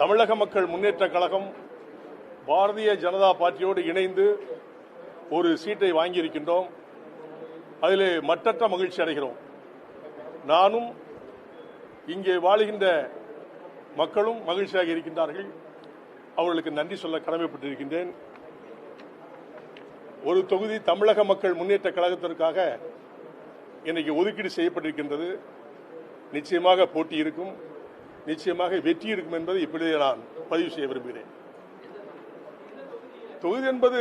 தமிழக மக்கள் முன்னேற்ற கழகம் பாரதிய ஜனதா பார்ட்டியோடு இணைந்து ஒரு சீட்டை வாங்கியிருக்கின்றோம். அதில் மற்றற்ற மகிழ்ச்சி அடைகிறோம். நானும் இங்கே வாழுகின்ற மக்களும் மகிழ்ச்சியாக இருக்கின்றார்கள். அவர்களுக்கு நன்றி சொல்ல கடமைப்பட்டிருக்கின்றேன். ஒரு தொகுதி தமிழக மக்கள் முன்னேற்ற கழகத்திற்காக இன்னைக்கு ஒதுக்கீடு செய்யப்பட்டிருக்கின்றது. நிச்சயமாக போட்டி இருக்கும். நிச்சயமாக வெற்றி இருக்கும் என்பதை இப்படியே நான் பதிவு செய்ய விரும்புகிறேன். தொகுதி என்பது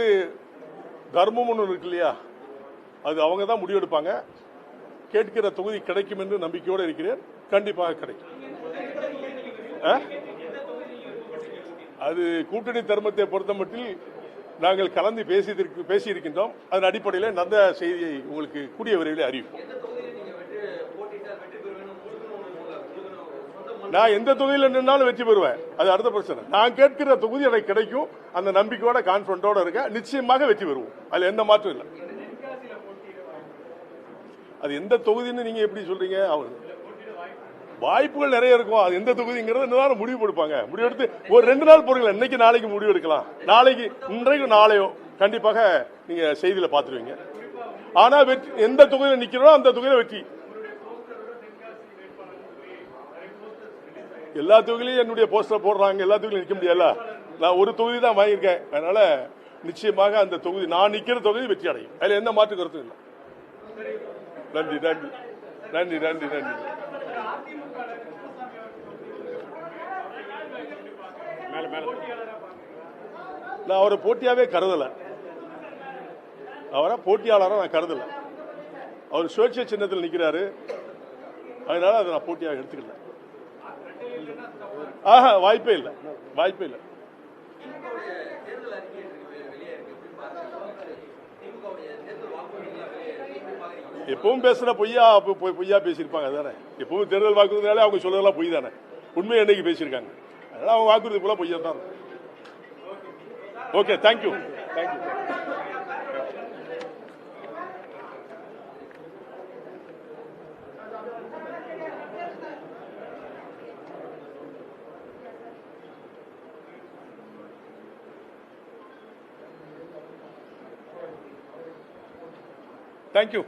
தர்மம் ஒன்று இருக்கு இல்லையா? அது அவங்க தான் முடிவெடுப்பாங்க. கேட்கிற தொகுதி கிடைக்கும் என்று நம்பிக்கையோடு இருக்கிறேன். கண்டிப்பாக கிடைக்கும். அது கூட்டணி தர்மத்தை பொறுத்தமட்டில் நாங்கள் கலந்து பேசியதற்கு பேசியிருக்கின்றோம். அதன் அடிப்படையில் நல்ல செய்தியை உங்களுக்கு கூடிய விரைவில் அறிவிப்போம். நான் எந்த தொகுதியில் நின்னாலும் வெற்றி பெறுவேன். அது அடுத்த பிரச்சனை. நான் கேட்கிற தொகுதி எனக்கு கிடைக்கும். அந்த நம்பிக்கையோட கான்பிடண்டோட இருக்கேன் நிச்சயமாக வெற்றி பெறுவோம். அதுல எந்த மாற்றம் இல்லை. அது எந்த தொகுதின்னு நீங்க எப்படி சொல்றீங்க? அவங்க வாய்ப்புகள் நிறைய இருக்கும். அது எந்த தொகுதிங்கிறத இன்னும் முடிவு கொடுப்பாங்க முடிவெடுத்து ஒரு ரெண்டு நாள் போறீங்களா? இன்னைக்கு நாளைக்கு முடிவு எடுக்கலாம். நாளைக்கு இன்றைக்கு நாளையோ கண்டிப்பாக நீங்க செய்தியில பாத்துருவீங்க ஆனா வெற்றி எந்த தொகுதியில் நிக்கிறோம் அந்த தொகுதியில வெற்றி. எல்லா தொகுதியிலும் என்னுடைய போஸ்டர் போடுறாங்க. எல்லா தொகுதியிலும் நிற்க முடியல நான் ஒரு தொகுதி தான் வாங்கியிருக்கேன். அதனால நிச்சயமாக அந்த தொகுதி நான் நிக்கிற தொகுதி வெற்றி அடையும். அதுல எந்த மாற்று கருத்தும் இல்லை. நன்றி நன்றி. நன்றி நன்றி நன்றி. நான் அவரை போட்டியாவே கருதல. அவரை போட்டியாளராக நான் கருதல. அவர் சுயேட்சை சின்னத்தில் நிக்கிறாரு. அதனால அதை நான் போட்டியாக எடுத்துக்கல. ஆஹா வாய்ப்பே இல்லை. வாய்ப்பே இல்லை. எப்பவும் பேசுற பொய்யா பொய்யா பேசியிருப்பாங்க அதானே? எப்பவும் தேர்தல் வாக்குறுதினாலே அவங்க சொல்றதெல்லாம் பொய் தானே? உண்மை என்னைக்கு பேசியிருக்காங்க? அதனால அவங்க வாக்குறுதி போல பொய்யா தான் okay thank you thank you Thank you.